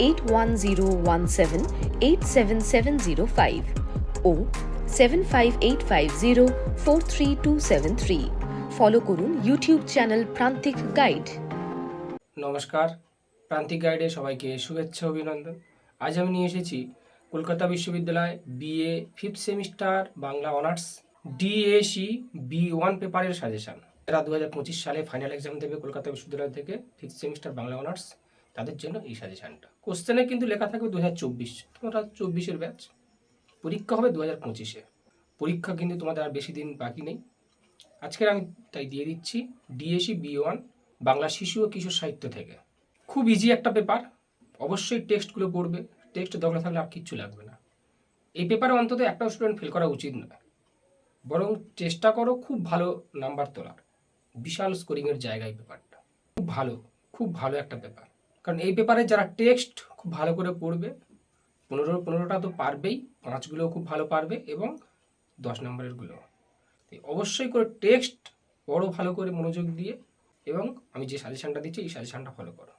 eight one zero one seven eight seven seven zero five ও seven five eight five zero four three two seven three follow করুন YouTube channel Prantik guide নমস্কার প্রান্তিক গাইডে সবাইকে শুভেচ্ছা, অভিনন্দন। আজ আমি নিয়ে এসেছি কলকাতা বিশ্ববিদ্যালয় BA fifth semester Bangla honours DSC B one পেপারের সাজেশন এরা দু সালে ফাইনাল এক্সাম দেবে কলকাতা বিশ্ববিদ্যালয় থেকে ফিফথ সেমিস্টার বাংলা অনার্স তাদের জন্য এই সাজেশানটা। কোশ্চেনে কিন্তু লেখা থাকবে দু হাজার চব্বিশ, তোমরা চব্বিশের ব্যাচ পরীক্ষা হবে দু হাজার পঁচিশে। পরীক্ষা কিন্তু তোমাদের আর বেশি দিন বাকি নেই। আজকের আমি তাই দিয়ে দিচ্ছি ডিএসি বি ওয়ান বাংলা শিশু ও কিশোর সাহিত্য থেকে। খুব ইজি একটা পেপার অবশ্যই টেক্সটগুলো পড়বে টেক্সট দখলে থাকলে আর কিচ্ছু লাগবে না। এই পেপারে অন্তত একটা স্টুডেন্ট ফেল করা উচিত নয়। বরং চেষ্টা করো খুব ভালো নাম্বার তোলার। বিশাল স্কোরিংয়ের জায়গায় পেপারটা খুব ভালো খুব ভালো একটা পেপার কারণ এই পেপারে যারা টেক্সট খুব ভালো করে পড়বে, পনেরো, পনেরোটা তো পারবেই, পাঁচগুলোও খুব ভালো পারবে এবং দশ নম্বরেরগুলো। অবশ্যই করে টেক্সট পড়ো ভালো করে মনোযোগ দিয়ে এবং আমি যে সাজেশনটা দিচ্ছি, এই সাজেশনটা ফলো করো।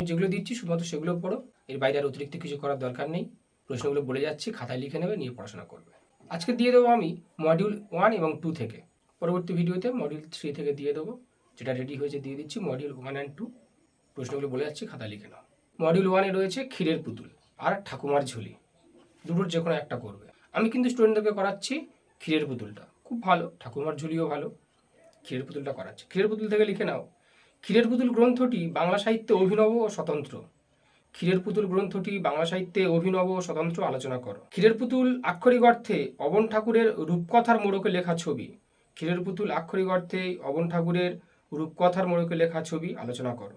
যেগুলো দিচ্ছি, শুধুমাত্র সেগুলো পড়ো। এর বাইরে আর অতিরিক্ত কিছু করার দরকার নেই। প্রশ্নগুলো বলে যাচ্ছি, খাতায় লিখে নেবে, নিয়ে পড়াশোনা করবে। আজকে দিয়ে দেবো আমি মডিউল ওয়ান এবং টু থেকে। পরবর্তী ভিডিওতে মডিউল থ্রি থেকে দিয়ে দেবো। যেটা রেডি হয়েছে, দিয়ে দিচ্ছি মডিউল ওয়ান অ্যান্ড টু প্রশ্নগুলো বলে যাচ্ছি খাতায় লিখে নাও। মডিউল ওয়ানে রয়েছে ক্ষীরের পুতুল আর ঠাকুমার ঝুলি। দুটোর যে কোনো একটা করবে। আমি কিন্তু স্টুডেন্টদেরকে করাচ্ছি ক্ষীরের পুতুলটা। খুব ভালো, ঠাকুমার ঝুলিও ভালো। ক্ষীরের পুতুলটা করাচ্ছি। ক্ষীরের পুতুল থেকে লিখে নাও। ক্ষীরের পুতুল গ্রন্থটি বাংলা সাহিত্যে অভিনব ও স্বতন্ত্র। ক্ষীরের পুতুল গ্রন্থটি বাংলা সাহিত্যে অভিনব ও স্বতন্ত্র আলোচনা করো। ক্ষীরের পুতুল আক্ষরিক অর্থে অবন ঠাকুরের রূপকথার মোড়কে লেখা ছবি। ক্ষীরের পুতুল আক্ষরিক অর্থে অবন ঠাকুরের রূপকথার মোড়কে লেখা ছবি আলোচনা করো।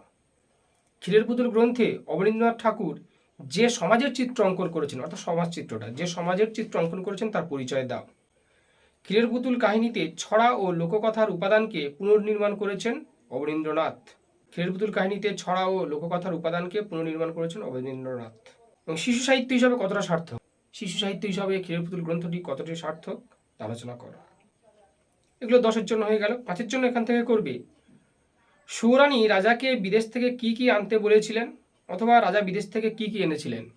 ক্ষীরের পুতুল গ্রন্থে অবনীন্দ্রনাথ ঠাকুর যে সমাজের চিত্র অঙ্কন করেছেন, অর্থাৎ সমাজ চিত্রটা, যে সমাজের চিত্র অঙ্কন করেছেন তার পরিচয় দাও। ক্ষীরের পুতুল কাহিনীতে ছড়া ও লোককথার উপাদানকে পুনর্নির্মাণ করেছেন অবনীন্দ্রনাথ। ক্ষীরের পুতুল কাহিনীতে ছড়া ও লোককথার উপাদানকে পুনর্নির্মাণ করেছেন অবনীন্দ্রনাথ। এবং শিশু সাহিত্য হিসাবে কতটা সার্থক? শিশু সাহিত্য হিসাবে ক্ষীরের পুতুল গ্রন্থটি কতটি সার্থক? আলোচনা করো। এগুলো দশের জন্য হয়ে গেল। পাঁচের জন্য এখান থেকে করবে সুরানী রাজাকে বিদেশ থেকে কি কি আনতে বলেছিলেন অথবা রাজা বিদেশ থেকে কি কি এনেছিলেন?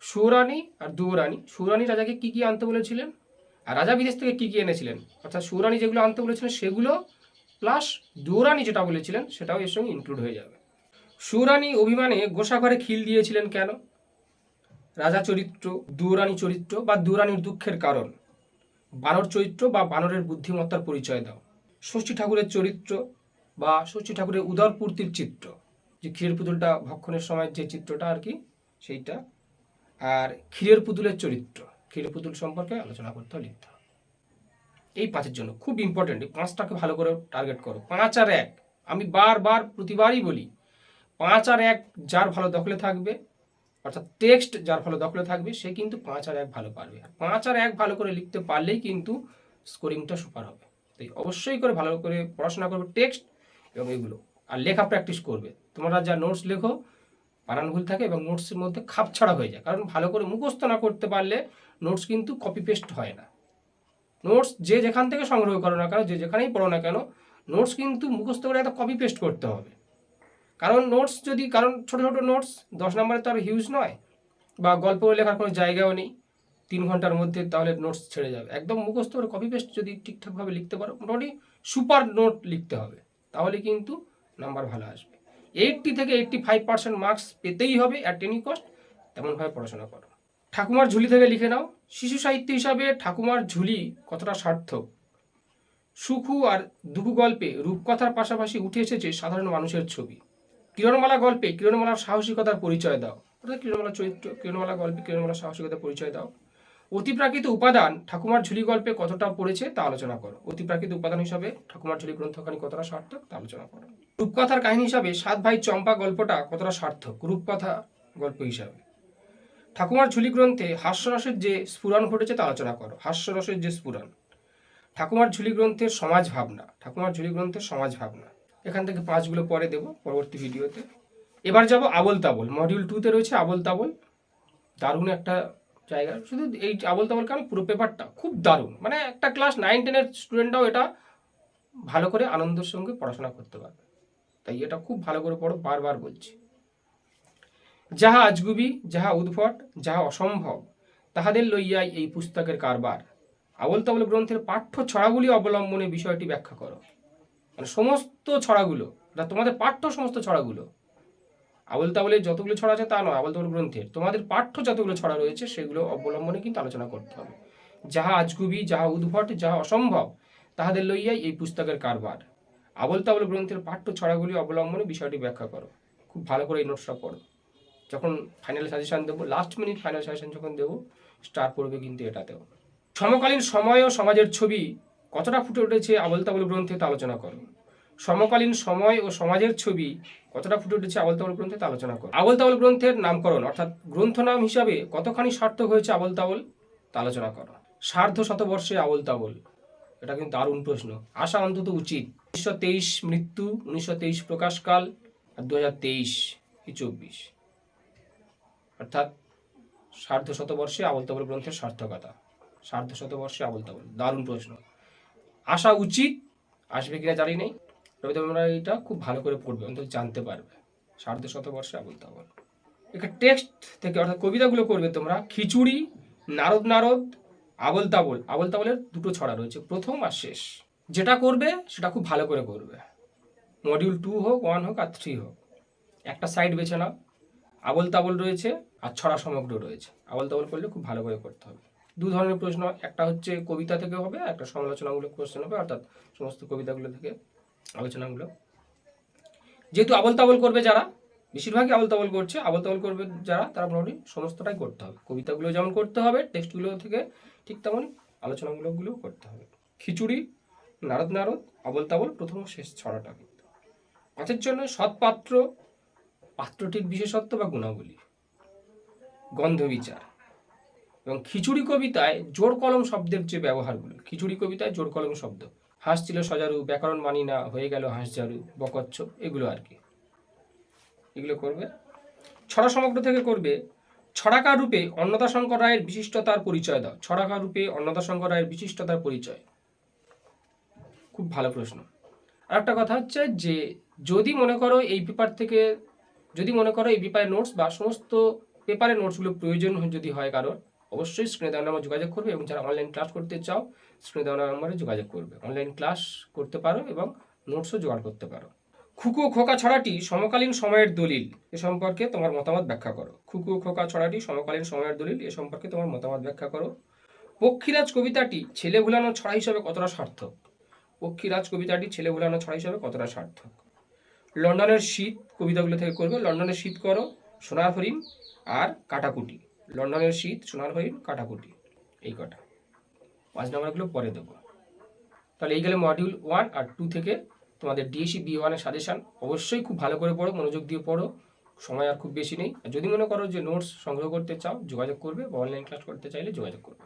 সুরানী আর দুরানী সুরানী রাজাকে কি কি আনতে বলেছিলেন? আর রাজা বিদেশ থেকে কি কি এনেছিলেন? অর্থাৎ সুরানী যেগুলো আনতে বলেছিলেন সেগুলো প্লাস দুরানী যেটা বলেছিলেন সেটাও এর সঙ্গে ইনক্লুড হয়ে যাবে। সুরানী অভিমানে গোসাঘরে খিল দিয়েছিলেন কেন? রাজা চরিত্র দুরানী চরিত্র বা দুরানীর দুঃখের কারণ। বানর চরিত্র বা বানরের বুদ্ধিমত্তার পরিচয় দাও। ষষ্ঠী ঠাকুরের চরিত্র বা ষষ্ঠী ঠাকুরের উদরপূর্তির চিত্র, যে ক্ষীরের পুতুলটা ভক্ষণের সময় যে চিত্রটা আর কি, সেইটা। আর ক্ষীরের পুতুলের চরিত্র, ক্ষীরের পুতুল সম্পর্কে আলোচনা করতে লিখতে হবে এই পাঁচের জন্য খুব ইম্পর্টেন্ট এই পাঁচটাকে ভালো করে টার্গেট করো। পাঁচ আর এক, আমি বারবার প্রতিবারই বলি, পাঁচ আর এক যার ভালো দখলে থাকবে, অর্থাৎ টেক্সট যার ভালো দখলে থাকবে, সে কিন্তু পাঁচ আর এক ভালো পারবে। আর পাঁচ আর এক ভালো করে লিখতে পারলেই কিন্তু স্কোরিংটা সুপার হবে। তাই অবশ্যই করে ভালো করে পড়াশোনা করবে টেক্সট এবং এগুলো। আর লেখা প্র্যাকটিস করবে। তোমরা যা নোটস লেখো, বানান ভুল থাকে এবং নোটসের মধ্যে খাপ ছাড়া হয়ে যায়। কারণ ভালো করে মুখস্থ না করতে পারলে নোটস কিন্তু কপি পেস্ট হয় না। নোটস যে যেখান থেকে সংগ্রহ করো না কেন, যে যেখানেই পড়ো না কেন নোটস কিন্তু মুখস্থ করে একটা কপি পেস্ট করতে হবে। কারণ নোটস যদি, কারণ ছোটো ছোটো নোটস দশ নম্বরে তো আর হিউজ নয় বা গল্প লেখার কোনো জায়গাও নেই। তিন ঘণ্টার মধ্যে তাহলে নোটস ছেড়ে যাবে। একদম মুখস্থ করে কপি পেস্ট যদি ঠিকঠাকভাবে লিখতে পারো, মোটামুটি সুপার নোট লিখতে হবে। তাহলে কিন্তু নাম্বার ভালো আসবে। এইটটি থেকে এইটটি ফাইভ পার্সেন্ট মার্কস পেতেই হবে অ্যাট এনি কস্ট তেমনভাবে পড়াশোনা করো। ঠাকুমার ঝুলি থেকে লিখে নাও, শিশু সাহিত্য হিসাবে ঠাকুমার ঝুলি কতটা সার্থক? সুখু আর দুখু গল্পে রূপকথার পাশাপাশি উঠে এসেছে সাধারণ মানুষের ছবি। কিরণমালা গল্পে কিরণমালার সাহসিকতার পরিচয় দাও। অর্থাৎ কিরণমালা চরিত্র? কিরণমালা গল্পে কিরণমালার সাহসিকতার পরিচয় দাও। অতিপ্রাকৃত উপাদান ঠাকুমার ঝুলি গল্পে কতটা পড়েছে তা আলোচনা করো। অতিপ্রাকৃত উপাদান হিসাবে ঠাকুমার ঝুলি গ্রন্থখানি কতটা সার্থক তা আলোচনা করো। রূপকথার কাহিনী হিসাবে সাত ভাই চম্পা গল্পটা কতটা সার্থক রূপকথা গল্প হিসাবে। ঠাকুমার ঝুলি গ্রন্থে হাস্যরসের যে স্ফুরণ ঘটেছে তা আলোচনা করো। হাস্যরসের যে স্ফুরণ। ঠাকুমার ঝুলি গ্রন্থের সমাজ ভাবনা। ঠাকুমার ঝুলি গ্রন্থের সমাজ ভাবনা। এখান থেকে পাঁচগুলো পরে দেবো পরবর্তী ভিডিওতে। এবার যাব আবল তাবল মডিউল টুতে রয়েছে আবল তাবল দারুণ একটা জায়গা। শুধু এই আবল তাবল কারণ পুরো পেপারটা খুব দারুণ। মানে একটা ক্লাস নাইন টেনের স্টুডেন্টরাও এটা ভালো করে আনন্দের সঙ্গে পড়াশোনা করতে পারবে। তাই এটা খুব ভালো করে পড়ো, বারবার বলছি। যাহা আজগুবি, যাহা উদ্ভট, যাহা অসম্ভব, তাহাদের লইয়াই এই পুস্তকের কারবার। আবল তাবল গ্রন্থের পাঠ্য ছড়াগুলি অবলম্বনে বিষয়টি ব্যাখ্যা করো। মানে সমস্ত ছড়াগুলো এটা তোমাদের পাঠ্য সমস্ত ছড়াগুলো আবল তাবলের যতগুলো ছড়া আছে তা নয় আবল তাবল গ্রন্থের। তোমাদের পাঠ্য যতগুলো ছড়া রয়েছে, সেগুলো অবলম্বনে কিন্তু আলোচনা করতে হবে। যাহা আজগুবি, যাহা উদ্ভট, যাহা অসম্ভব, তাহাদের লইয়াই এই পুস্তকের কারবার। আবল তাবল গ্রন্থের পাঠ্য ছড়াগুলি অবলম্বনে বিষয়টি ব্যাখ্যা করো। খুব ভালো করে এই নোটসটা পড়ো। যখন ফাইনাল সাজেশন দেবো লাস্ট মিনিট ফাইনাল সাজেশন যখন দেবো স্টার পড়বে কিন্তু এটাতেও। সমকালীন সময় ও সমাজের ছবি কতটা ফুটে উঠেছে আবল তাবল গ্রন্থে তা আলোচনা করো। সমকালীন সময় ও সমাজের ছবি কতটা ফুটে উঠেছে আবল তাবল গ্রন্থে আলোচনা করো। আবল তাবল গ্রন্থের নামকরণ, অর্থাৎ গ্রন্থ নাম হিসাবে কতখানি সার্থক হয়েছে আবল তাবল তা আলোচনা করো। সার্ধ শতবর্ষে আবল তাবল এটা কিন্তু দারুণ প্রশ্ন। আশা অন্তত উচিত। উনিশশো তেইশ মৃত্যু, উনিশশো তেইশ প্রকাশকাল, আর দু হাজার তেইশ কি চব্বিশ। অর্থাৎ সার্ধ শতবর্ষে আবল তাবল গ্রন্থের সার্থকতা। সার্ধ শতবর্ষে আবল তাবল দারুণ প্রশ্ন। আসা উচিত, আসবে কিনা জানি নেই। তবে তোমরা এটা খুব ভালো করে পড়বে, অন্তত জানতে পারবে। সার্ধ শতবর্ষে আবল তাবল এখানে টেক্সট থেকে অর্থাৎ কবিতাগুলো করবে তোমরা, খিচুড়ি, নারদ নারদ, আবল তাবল। আবল তাবলের দুটো ছড়া রয়েছে, প্রথম আর শেষ। যেটা করবে, সেটা খুব ভালো করে করবে। মডিউল টু হোক ওয়ান হোক, আর থ্রি হোক। একটা সাইড বেছে নাও। আবল তাবল রয়েছে, আর ছড়া সমগ্র রয়েছে। আবল তাবল করলে খুব ভালো করে করতে হবে। দু ধরনের প্রশ্ন, একটা হচ্ছে কবিতা থেকে হবে একটা সমালোচনামূলক কোশ্চেন হবে, অর্থাৎ সমস্ত কবিতাগুলো থেকে। আলোচনাগুলো। যেহেতু আবল তাবল করবে যারা, বেশিরভাগই আবল তাবল করছে আবল তাবল করবে যারা, তারা মোটামুটি সমস্তটাই করতে হবে। কবিতাগুলো যেমন করতে হবে, টেক্সটগুলো থেকে ঠিক তেমনই আলোচনামূলকগুলোও করতে হবে। খিচুড়ি, নারদ নারদ আবল তাবল প্রথম শেষ ছড়াটা কিন্তু। পাঠের জন্য সৎপাত্র, পাত্রটির বিশেষত্ব বা গুণাবলী। গন্ধ বিচার এবং খিচুড়ি কবিতায় জোর কলম শব্দের যে ব্যবহারগুলো, খিচুড়ি কবিতায় জোর কলম শব্দ হাঁস ছিল সজারু, ব্যাকরণ মানি না, হয়ে গেল হাঁস ঝাড়ু বকচ্ছ এগুলো আর কি। এগুলো করবে? ছড়া সমগ্র থেকে করবে। ছড়াকার রূপে অন্নদা শঙ্কর রায়ের বিশিষ্টতার পরিচয় দাও। ছড়াকার রূপে অন্নদা শঙ্কর রায়ের বিশিষ্টতার পরিচয়। খুব ভালো প্রশ্ন। আর একটা কথা হচ্ছে যে, যদি মনে করো এই পেপার থেকে, যদি মনে করো এই পেপারের নোটস বা সমস্ত পেপারের নোটসগুলো প্রয়োজন যদি হয় কারোর অবশ্যই স্ক্রিনে দেওয়া নাম্বার যোগাযোগ করবে এবং যারা অনলাইন ক্লাস করতে চাও স্ক্রিনে দেওয়া নাম্বারে যোগাযোগ করবে। অনলাইন ক্লাস করতে পারো এবং নোটসও জোগাড় করতে পারো। খুকু খোকা ছড়াটি সমকালীন সময়ের দলিল এ সম্পর্কে তোমার মতামত ব্যাখ্যা করো। খুকু খোকা ছড়াটি সমকালীন সময়ের দলিল এ সম্পর্কে তোমার মতামত ব্যাখ্যা করো। পক্ষীরাজ কবিতাটি ছেলে ভুলানো ছড়া হিসাবে কতটা সার্থক? পক্ষীরাজ কবিতাটি ছেলে ভুলানো ছড়া হিসাবে কতটা সার্থক? লন্ডনের শীত কবিতাগুলো থেকে করবে। লন্ডনের শীত করো সোনার আর কাটাকুটি। লন্ডনের শীত, সোনার হরিণ, কাটাকুটি, এই কটা। পাঁচ নম্বরগুলো পরে দেবো তাহলে এই গেলে মডিউল ওয়ান আর টু থেকে তোমাদের ডিএসি বি ওয়ানের সাজেশান অবশ্যই খুব ভালো করে পড়ো, মনোযোগ দিয়ে পড়ো। সময় আর খুব বেশি নেই। আর যদি মনে করো যে নোটস সংগ্রহ করতে চাও, যোগাযোগ করবে বা অনলাইন ক্লাস করতে চাইলে যোগাযোগ করবে।